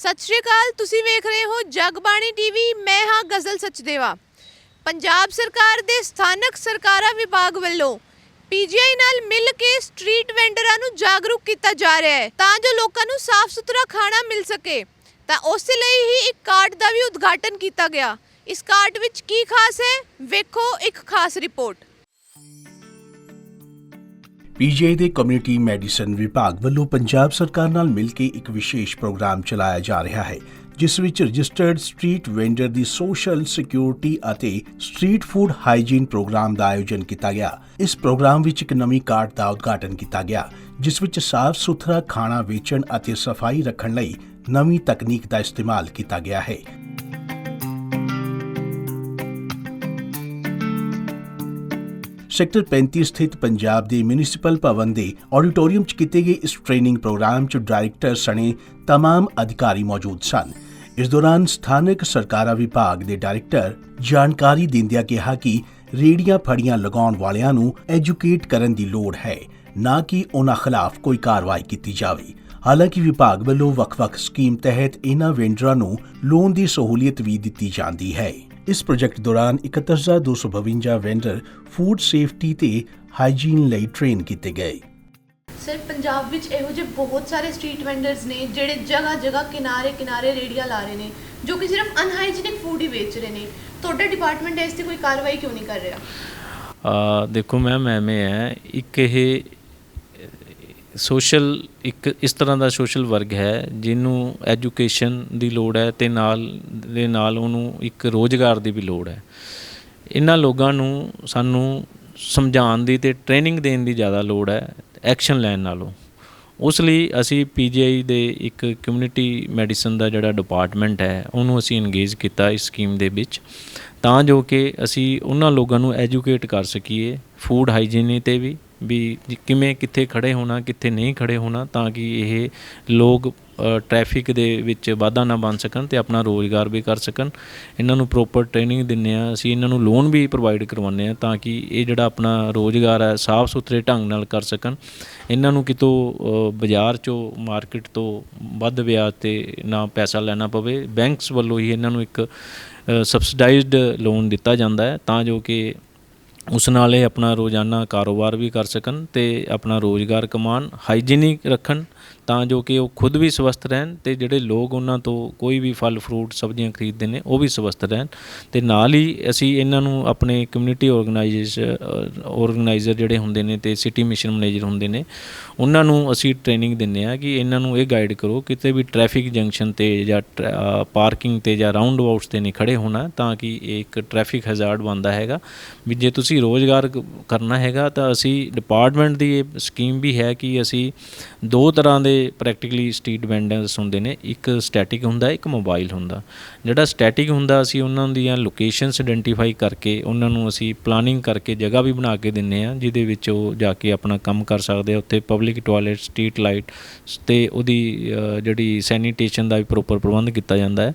ਸਤਿ ਸ਼੍ਰੀ ਅਕਾਲ, ਤੁਸੀਂ ਵੇਖ ਰਹੇ ਹੋ ਜਗਬਾਣੀ ਟੀਵੀ, ਮੈਂ ਹਾਂ ਗਜ਼ਲ ਸਚਦੇਵਾ। ਪੰਜਾਬ ਸਰਕਾਰ ਦੇ ਸਥਾਨਕ ਸਰਕਾਰਾਂ ਵਿਭਾਗ ਵੱਲੋਂ ਪੀਜੀਆਈ ਨਾਲ ਮਿਲ ਕੇ ਸਟਰੀਟ ਵੈਂਡਰਾਂ ਨੂੰ ਜਾਗਰੂਕ ਕੀਤਾ ਜਾ ਰਿਹਾ ਹੈ ਤਾਂ ਜੋ ਲੋਕਾਂ ਨੂੰ ਸਾਫ਼ ਸੁਥਰਾ ਖਾਣਾ ਮਿਲ ਸਕੇ। ਤਾਂ ਉਸ ਲਈ ਹੀ ਇੱਕ ਕਾਰਡ ਦਾ ਵੀ ਉਦਘਾਟਨ ਕੀਤਾ ਗਿਆ। ਇਸ ਕਾਰਡ ਵਿੱਚ ਕੀ ਖਾਸ ਹੈ? ਵੇਖੋ ਇੱਕ ਖਾਸ ਰਿਪੋਰਟ। ਪੀਜੀਆਈ ਦੇ ਕਮਿਊਨਿਟੀ ਮੈਡੀਸਨ ਵਿਭਾਗ ਵੱਲੋਂ ਪੰਜਾਬ ਸਰਕਾਰ ਨਾਲ ਮਿਲ ਕੇ ਇੱਕ ਵਿਸ਼ੇਸ਼ ਪ੍ਰੋਗਰਾਮ ਚਲਾਇਆ ਜਾ ਰਿਹਾ ਹੈ, ਜਿਸ ਵਿੱਚ ਰਜਿਸਟਰਡ ਸਟਰੀਟ ਵੈਂਡਰ ਦੀ ਸੋਸ਼ਲ ਸਿਕਿਉਰਿਟੀ ਅਤੇ ਸਟਰੀਟ ਫੂਡ ਹਾਈਜੀਨ ਪ੍ਰੋਗਰਾਮ ਦਾ ਆਯੋਜਨ ਕੀਤਾ ਗਿਆ। ਇਸ ਪ੍ਰੋਗਰਾਮ ਵਿੱਚ ਇੱਕ ਨਵੀਂ ਕਾਰਡ ਦਾ ਉਦਘਾਟਨ ਕੀਤਾ ਗਿਆ, ਜਿਸ ਵਿੱਚ ਸਾਫ਼ ਸੁਥਰਾ ਖਾਣਾ ਵੇਚਣ ਅਤੇ ਸਫ਼ਾਈ ਰੱਖਣ ਲਈ ਨਵੀਂ ਤਕਨੀਕ ਦਾ ਇਸਤੇਮਾਲ ਕੀਤਾ ਗਿਆ ਹੈ। ਸੈਕਟਰ 35 ਸਥਿਤ ਪੰਜਾਬ ਦੇ ਮਿਊਨਿਸਪਲ ਭਵਨ ਦੇ ਆਡੀਟੋਰੀਅਮ 'ਚ ਕੀਤੇ ਗਏ ਇਸ ਟ੍ਰੇਨਿੰਗ ਪ੍ਰੋਗਰਾਮ 'ਚ ਡਾਇਰੈਕਟਰ ਸਣੇ तमाम ਅਧਿਕਾਰੀ ਮੌਜੂਦ ਸਨ ਇਸ ਦੌਰਾਨ ਸਥਾਨਕ ਸਰਕਾਰਾਂ ਵਿਭਾਗ ਦੇ ਡਾਇਰੈਕਟਰ ਜਾਣਕਾਰੀ ਦਿੰਦਿਆਂ ਕਿਹਾ ਕਿ ਰੇੜੀਆਂ ਫੜੀਆਂ ਲਗਾਉਣ ਵਾਲਿਆਂ ਨੂੰ ਐਜੂਕੇਟ ਕਰਨ ਦੀ ਲੋੜ ਹੈ ਨਾ ਕਿ ਉਹਨਾਂ ਖਿਲਾਫ ਕੋਈ ਕਾਰਵਾਈ ਕੀਤੀ ਜਾਵੇ ਹਾਲਾਂਕਿ ਵਿਭਾਗ ਵੱਲੋਂ ਵੱਖ-ਵੱਖ ਸਕੀਮ ਤਹਿਤ ਇਹਨਾਂ ਵੈਂਡਰਾਂ ਨੂੰ ਲੋਨ ਦੀ ਸਹੂਲੀਅਤ ਵੀ ਦਿੱਤੀ ਜਾਂਦੀ ਹੈ ਇਸ ਪ੍ਰੋਜੈਕਟ ਦੌਰਾਨ 71252 ਵੈਂਡਰ ਫੂਡ ਸੇਫਟੀ ਤੇ ਹਾਈਜੀਨ ਲਈ ਟ੍ਰੇਨ ਕੀਤੇ ਗਏ। ਸਰ ਪੰਜਾਬ ਵਿੱਚ ਇਹੋ ਜਿਹੇ ਬਹੁਤ ਸਾਰੇ ਸਟਰੀਟ ਵੈਂਡਰਸ ਨੇ ਜਿਹੜੇ ਜਗ੍ਹਾ ਜਗ੍ਹਾ ਕਿਨਾਰੇ ਕਿਨਾਰੇ ਰੇੜੀਆਂ ਲਾ ਰਹੇ ਨੇ ਜੋ ਕਿ ਸਿਰਫ ਅਨਹਾਈਜੀਨਿਕ ਫੂਡ ਹੀ ਵੇਚ ਰਹੇ ਨੇ। ਤੁਹਾਡਾ ਡਿਪਾਰਟਮੈਂਟ ਇਸ ਤੇ ਕੋਈ ਕਾਰਵਾਈ ਕਿਉਂ ਨਹੀਂ ਕਰ ਰਿਹਾ? ਆ ਦੇਖੋ ਮੈਮ ਐਵੇਂ ਹੈ ਇੱਕ ਇਹ ਸੋਸ਼ਲ ਇੱਕ ਇਸ ਤਰ੍ਹਾਂ ਦਾ ਸੋਸ਼ਲ ਵਰਗ ਹੈ, ਜਿਹਨੂੰ ਐਜੂਕੇਸ਼ਨ ਦੀ ਲੋੜ ਹੈ ਤੇ ਨਾਲ ਦੇ ਨਾਲ ਉਹਨੂੰ ਇੱਕ ਰੋਜ਼ਗਾਰ ਦੀ ਵੀ ਲੋੜ ਹੈ। ਇਹਨਾਂ ਲੋਕਾਂ ਨੂੰ ਸਾਨੂੰ ਸਮਝਾਉਣ ਦੀ ਤੇ ਟ੍ਰੇਨਿੰਗ ਦੇਣ ਦੀ ਜ਼ਿਆਦਾ ਲੋੜ ਹੈ, ਐਕਸ਼ਨ ਲੈਣ ਨਾਲੋਂ। ਉਸ ਲਈ ਅਸੀਂ ਪੀਜੀਆਈ ਦੇ ਇੱਕ ਕਮਿਊਨਿਟੀ ਮੈਡੀਸਨ ਦਾ ਜਿਹੜਾ ਡਿਪਾਰਟਮੈਂਟ ਹੈ, ਉਹਨੂੰ ਅਸੀਂ ਇੰਗੇਜ ਕੀਤਾ ਇਸ ਸਕੀਮ ਦੇ ਵਿੱਚ, ਤਾਂ ਜੋ ਕਿ ਅਸੀਂ ਉਹਨਾਂ ਲੋਕਾਂ ਨੂੰ ਐਜੂਕੇਟ ਕਰ ਸਕੀਏ ਫੂਡ ਹਾਈਜੀਨ ਤੇ ਵੀ ਵੀ ਕਿਵੇਂ ਕਿੱਥੇ ਖੜੇ ਹੋਣਾ, ਕਿੱਥੇ ਨਹੀਂ ਖੜੇ ਹੋਣਾ ਤਾਂ ਕਿ ਇਹ ਲੋਕ ਟ੍ਰੈਫਿਕ ਦੇ ਵਿੱਚ ਵਾਧਾ ਨਾ ਬਣ ਸਕਣ ਤੇ ਆਪਣਾ ਰੋਜ਼ਗਾਰ ਵੀ ਕਰ ਸਕਣ। ਇਹਨਾਂ ਨੂੰ ਪ੍ਰੋਪਰ ਟ੍ਰੇਨਿੰਗ ਦਿੰਨੇ ਆ ਅਸੀਂ ਇਹਨਾਂ ਨੂੰ ਲੋਨ ਵੀ ਪ੍ਰੋਵਾਈਡ ਕਰਵਾਉਂਦੇ ਆ ਤਾਂ ਕਿ ਇਹ ਜਿਹੜਾ ਆਪਣਾ ਰੋਜ਼ਗਾਰ ਹੈ ਸਾਫ਼ ਸੁਥਰੇ ਢੰਗ ਨਾਲ ਕਰ ਸਕਣ। ਇਹਨਾਂ ਨੂੰ ਕਿਤੋਂ ਬਾਜ਼ਾਰ ਚੋਂ ਮਾਰਕੀਟ ਤੋਂ ਵੱਧ ਵਿਆਜ ਤੇ ਨਾ ਪੈਸਾ ਲੈਣਾ ਪਵੇ। ਬੈਂਕਸ ਵੱਲੋਂ ਹੀ ਇਹਨਾਂ ਨੂੰ ਇੱਕ ਸਬਸਿਡਾਈਜ਼ਡ ਲੋਨ ਦਿੱਤਾ ਜਾਂਦਾ ਹੈ ਤਾਂ ਜੋ ਕਿ ਉਸ ਨਾਲ ਇਹ ਆਪਣਾ ਰੋਜ਼ਾਨਾ ਕਾਰੋਬਾਰ ਵੀ ਕਰ ਸਕਣ ਤੇ ਆਪਣਾ ਰੋਜ਼ਗਾਰ ਕਮਾਉਣ ਹਾਈਜੀਨਿਕ ਰੱਖਣ ਤਾਂ ਜੋ ਕਿ ਉਹ ਖੁਦ ਵੀ ਸਵਸਥ ਰਹਿਣ ਤੇ ਜਿਹੜੇ ਲੋਕ ਉਹਨਾਂ ਤੋਂ ਕੋਈ ਵੀ ਫਲ, ਫਰੂਟ, ਸਬਜ਼ੀਆਂ ਖਰੀਦਦੇ ਨੇ, ਉਹ ਵੀ ਸਵਸਥ ਰਹਿਣ। ਤੇ ਨਾਲ ਹੀ ਅਸੀਂ ਇਹਨਾਂ ਨੂੰ ਆਪਣੇ ਕਮਿਊਨਿਟੀ ਆਰਗੇਨਾਈਜੇਸ਼ਨ ਆਰਗੇਨਾਈਜ਼ਰ ਜਿਹੜੇ ਹੁੰਦੇ ਨੇ ਤੇ ਸਿਟੀ ਮਿਸ਼ਨ ਮੈਨੇਜਰ ਹੁੰਦੇ ਨੇ, ਉਹਨਾਂ ਨੂੰ ਅਸੀਂ ਟ੍ਰੇਨਿੰਗ ਦਿੰਨੇ ਆ ਕਿ ਇਹਨਾਂ ਨੂੰ ਇਹ ਗਾਈਡ ਕਰੋ ਕਿਤੇ ਵੀ ਟ੍ਰੈਫਿਕ ਜੰਕਸ਼ਨ ਤੇ ਜਾਂ ਪਾਰਕਿੰਗ ਤੇ ਜਾਂ ਰਾਉਂਡ ਅਬਾਊਟਸ ਤੇ ਨਹੀਂ ਖੜੇ ਹੋਣਾ ਤਾਂ ਕਿ ਇਹ ਇੱਕ ਟ੍ਰੈਫਿਕ ਹਜ਼ਾਰਡ ਬਣਦਾ ਹੈਗਾ। ਵੀ ਜੇ ਤੁਸੀਂ ਰੋਜ਼ਗਾਰ ਕਰਨਾ ਹੈਗਾ ਤਾਂ ਅਸੀਂ ਡਿਪਾਰਟਮੈਂਟ ਦੀ ਇਹ ਸਕੀਮ ਵੀ ਹੈ ਕਿ ਅਸੀਂ ਦੋ ਤਰ੍ਹਾਂ ਦੇ ਪ੍ਰੈਕਟੀਕਲੀ ਸਟਰੀਟ ਵੈਂਡਰਸ ਹੁੰਦੇ ਨੇ, ਇੱਕ ਸਟੈਟਿਕ ਹੁੰਦਾ, ਇੱਕ ਮੋਬਾਈਲ ਹੁੰਦਾ। ਜਿਹੜਾ ਸਟੈਟਿਕ ਹੁੰਦਾ, ਅਸੀਂ ਉਹਨਾਂ ਦੀਆਂ ਲੋਕੇਸ਼ਨਸ ਆਇਡੈਂਟੀਫਾਈ ਕਰਕੇ, ਉਹਨਾਂ ਨੂੰ ਅਸੀਂ ਪਲਾਨਿੰਗ ਕਰਕੇ ਜਗ੍ਹਾ ਵੀ ਬਣਾ ਕੇ ਦਿੰਨੇ ਆ ਜਿਹਦੇ ਵਿੱਚ ਉਹ ਜਾ ਕੇ ਆਪਣਾ ਕੰਮ ਕਰ ਸਕਦੇ ਆ। ਉੱਥੇ ਪਬਲਿਕ ਟਾਇਲਟ ਸਟਰੀਟ ਲਾਈਟ ਤੇ ਉਹਦੀ ਜਿਹੜੀ ਸੈਨੀਟੇਸ਼ਨ ਦਾ ਵੀ ਪ੍ਰੋਪਰ ਪ੍ਰਬੰਧ ਕੀਤਾ ਜਾਂਦਾ ਹੈ।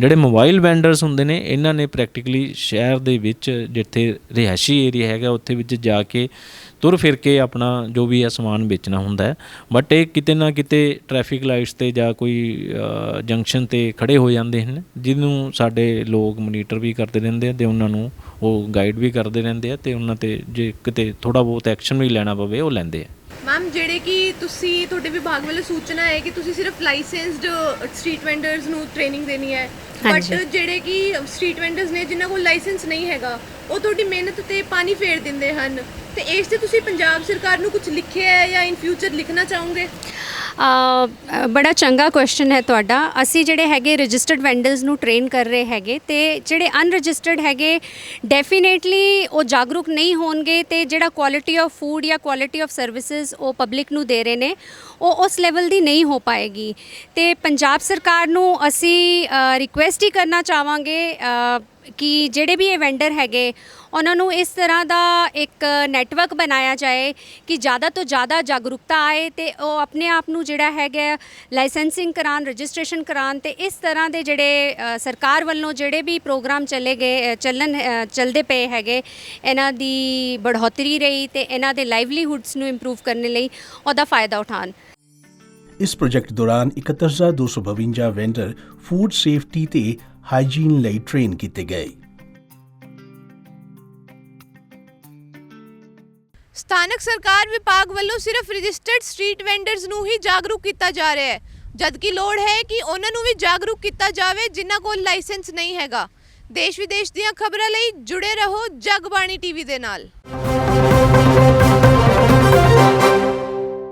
ਜਿਹੜੇ ਮੋਬਾਈਲ ਵੈਂਡਰਸ ਹੁੰਦੇ ਨੇ, ਇਹਨਾਂ ਨੇ ਪ੍ਰੈਕਟੀਕਲੀ ਸ਼ਹਿਰ ਦੇ ਵਿੱਚ, ਜਿੱਥੇ ਰਿਹਾਇਸ਼ੀ ਏਰੀਆ ਹੈਗਾ, ਉੱਥੇ ਵਿੱਚ ਜਾ ਕੇ ਤੁਰ ਫਿਰ ਕੇ ਆਪਣਾ ਜੋ ਵੀ ਹੈ ਸਮਾਨ ਵੇਚਣਾ ਹੁੰਦਾ ਹੈ ਬਟ ਇਹ ਕਿਤੇ ਨਾ ਕਿਤੇ ਟ੍ਰੈਫਿਕ ਲਾਈਟਸ ਤੇ ਜਾਂ ਕੋਈ ਜੰਕਸ਼ਨ ਤੇ ਖੜੇ ਹੋ ਜਾਂਦੇ ਹਨ ਜਿਹਨੂੰ ਸਾਡੇ ਲੋਕ ਮੋਨੀਟਰ ਵੀ ਕਰਦੇ ਰਹਿੰਦੇ ਆ ਤੇ ਉਹਨਾਂ ਨੂੰ ਉਹ ਗਾਈਡ ਵੀ ਕਰਦੇ ਰਹਿੰਦੇ ਆ ਤੇ ਉਹਨਾਂ ਤੇ ਜੇ ਕਿਤੇ ਥੋੜਾ ਬਹੁਤ ਐਕਸ਼ਨ ਵੀ ਲੈਣਾ ਪਵੇ ਉਹ ਲੈਂਦੇ ਆ ਮੈਮ ਜਿਹੜੇ ਕਿ ਤੁਸੀਂ ਤੁਹਾਡੇ ਵਿਭਾਗ ਵੱਲੋਂ ਸੂਚਨਾ ਹੈ ਕਿ ਤੁਸੀਂ ਸਿਰਫ ਲਾਇਸੈਂਸਡ ਸਟਰੀਟ ਵੈਂਡਰਸ ਨੂੰ ਟ੍ਰੇਨਿੰਗ ਦੇਣੀ ਹੈ ਬਟ। ਜਿਹੜੇ ਕਿ ਸਟਰੀਟ ਵੈਂਡਰਸ ਨੇ ਜਿਨ੍ਹਾਂ ਕੋਲ ਲਾਇਸੈਂਸ ਨਹੀਂ ਹੈਗਾ ਉਹ ਤੁਹਾਡੀ ਮਿਹਨਤ ਤੇ ਪਾਣੀ ਫੇਰ ਦਿੰਦੇ ਹਨ। ਤੇ ਇਸ ਤੇ ਤੁਸੀਂ ਪੰਜਾਬ ਸਰਕਾਰ ਨੂੰ ਕੁਝ ਲਿਖਿਆ ਹੈ ਜਾਂ ਇਨ ਫਿਊਚਰ ਲਿਖਣਾ ਚਾਹੋਗੇ? ਬੜਾ ਚੰਗਾ ਕੁਐਸਚਨ ਹੈ ਤੁਹਾਡਾ। ਅਸੀਂ ਜਿਹੜੇ ਹੈਗੇ ਰਜਿਸਟਰਡ ਵੈਂਡਰਸ ਨੂੰ ਟ੍ਰੇਨ ਕਰ ਰਹੇ ਹੈਗੇ ਤੇ ਜਿਹੜੇ ਅਨਰਜਿਸਟਰਡ ਹੈਗੇ ਡੈਫੀਨੇਟਲੀ ਉਹ ਜਾਗਰੂਕ ਨਹੀਂ ਹੋਣਗੇ ਤੇ ਜਿਹੜਾ ਕੁਆਲਿਟੀ ਆਫ ਫੂਡ ਜਾਂ ਕੁਆਲਿਟੀ ਆਫ ਸਰਵਿਸਿਜ਼ ਉਹ ਪਬਲਿਕ ਨੂੰ ਦੇ ਰਹੇ ਨੇ, ਉਹ ਉਸ ਲੈਵਲ ਦੀ ਨਹੀਂ ਹੋ ਪਾਏਗੀ। ਤੇ ਪੰਜਾਬ ਸਰਕਾਰ ਨੂੰ ਅਸੀਂ ਰਿਕੁਐਸਟ ਹੀ ਕਰਨਾ ਚਾਹਾਂਗੇ ਕਿ ਜਿਹੜੇ ਵੀ ਇਹ ਵੈਂਡਰ ਹੈਗੇ, ਉਹਨਾਂ ਨੂੰ ਇਸ ਤਰ੍ਹਾਂ ਦਾ ਇੱਕ ਨੈਟਵਰਕ ਬਣਾਇਆ ਜਾਏ ਕਿ ਜ਼ਿਆਦਾ ਤੋਂ ਜ਼ਿਆਦਾ ਜਾਗਰੂਕਤਾ ਆਏ ਤੇ ਉਹ ਆਪਣੇ ਆਪ ਨੂੰ ਜਿਹੜਾ ਹੈਗਾ ਲਾਇਸੈਂਸਿੰਗ ਕਰਾਉਣ ਰਜਿਸਟ੍ਰੇਸ਼ਨ ਕਰਾਉਣ ਤੇ ਇਸ ਤਰ੍ਹਾਂ ਦੇ ਜਿਹੜੇ ਸਰਕਾਰ ਵੱਲੋਂ ਜਿਹੜੇ ਵੀ ਪ੍ਰੋਗਰਾਮ ਚੱਲੇ ਗਏ ਚੱਲਣ ਚੱਲਦੇ ਪਏ ਹੈਗੇ, ਇਹਨਾਂ ਦੀ ਬੜ੍ਹੋਤਰੀ ਰਹੀ ਤੇ ਇਹਨਾਂ ਦੇ ਲਾਈਵਲੀਹੁਡਸ ਨੂੰ ਇੰਪਰੂਵ ਕਰਨ ਲਈ ਉਹਦਾ ਫਾਇਦਾ ਉਠਾਉਣ। ਇਸ ਪ੍ਰੋਜੈਕਟ ਦੌਰਾਨ 71252 ਵੈਂਡਰ ਫੂਡ ਸੇਫਟੀ ਤੇ ਹਾਈਜੀਨ ਲਈ ਟ੍ਰੇਨ ਕੀਤੇ ਗਏ। ਸਥਾਨਕ ਸਰਕਾਰ ਵਿਭਾਗ ਵੱਲੋਂ ਸਿਰਫ ਰਜਿਸਟਰਡ ਸਟਰੀਟ ਵੈਂਡਰਸ ਨੂੰ ਹੀ ਜਾਗਰੂਕ ਕੀਤਾ ਜਾ ਰਿਹਾ ਹੈ, ਜਦਕਿ ਲੋੜ ਹੈ ਕਿ ਉਹਨਾਂ ਨੂੰ ਵੀ ਜਾਗਰੂਕ ਕੀਤਾ ਜਾਵੇ, ਜਿਨ੍ਹਾਂ ਕੋਲ ਲਾਇਸੈਂਸ ਨਹੀਂ ਹੈਗਾ। ਦੇਸ਼ ਵਿਦੇਸ਼ ਦੀਆਂ ਖਬਰਾਂ ਲਈ ਜੁੜੇ ਰਹੋ ਜਗਬਾਣੀ ਟੀਵੀ ਦੇ ਨਾਲ।